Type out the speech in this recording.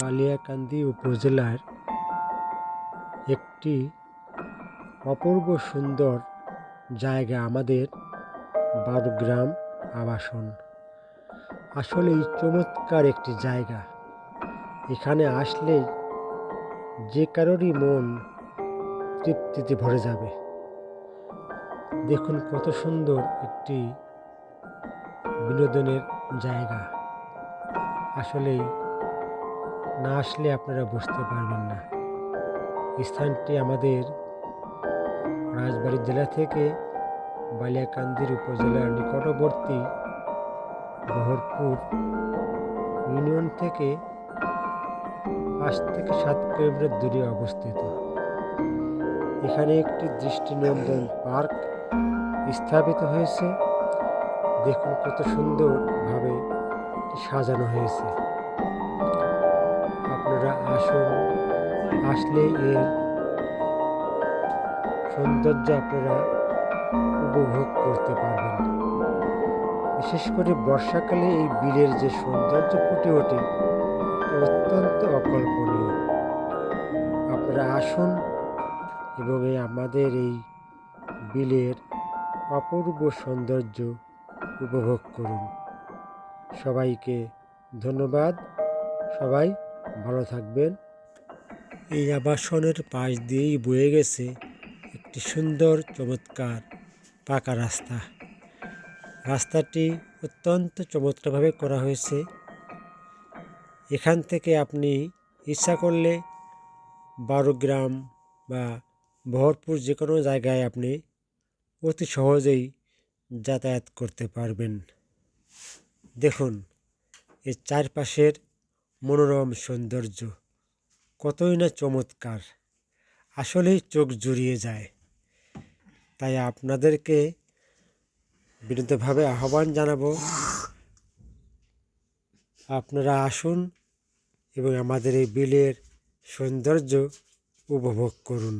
বালিয়াকান্দি উপজেলার একটি অপূর্ব সুন্দর জায়গা আমাদের বারোগ্রাম আবাসন। আসলেই চমৎকার একটি জায়গা। এখানে আসলে যে কারোরই মন তৃপ্তিতে ভরে যাবে। দেখুন কত সুন্দর একটি বিনোদনের জায়গা। আসলেই না আসলে আপনারা বুঝতে পারবেন না। স্থানটি আমাদের রাজবাড়ী জেলা থেকে বালিয়াকান্দির উপজেলার নিকটবর্তী বহরপুর ইউনিয়ন থেকে পাঁচ থেকে সাত কিলোমিটার দূরে অবস্থিত। এখানে একটি দৃষ্টিনন্দন পার্ক স্থাপিত হয়েছে। দেখুন কত সুন্দরভাবে সাজানো হয়েছে। আপনারা আসুন আসলে এর সৌন্দর্য আপনারা উপভোগ করতে পারবেন। বিশেষ করে বর্ষাকালে এই বিলের যে সৌন্দর্য ফুটে ওঠে, তা অত্যন্ত অকল্পনীয়। আপনারা আসুন এবং এই আমাদের এই বিলের অপূর্ব সৌন্দর্য উপভোগ করুন। সবাইকে ধন্যবাদ। সবাই ভালো থাকবেন। এই আবাসনের পাশ দিয়েই বয়ে গেছে একটি সুন্দর, চমৎকার পাকা রাস্তা। রাস্তাটি অত্যন্ত চমৎকারভাবে করা হয়েছে। এখান থেকে আপনি ইচ্ছা করলে গ্রাম বা বহরপুর যে কোনো জায়গায় আপনি অতি সহজেই যাতায়াত করতে পারবেন। দেখুন, এর চারপাশের মনোরম সৌন্দর্য, কতই না চমৎকার। আসলেই চোখ জুড়িয়ে যায়। তাই আপনাদেরকে বিনীতভাবে আহ্বান জানাব, আপনারা আসুন এবং আমাদের এই বিলের সৌন্দর্য উপভোগ করুন।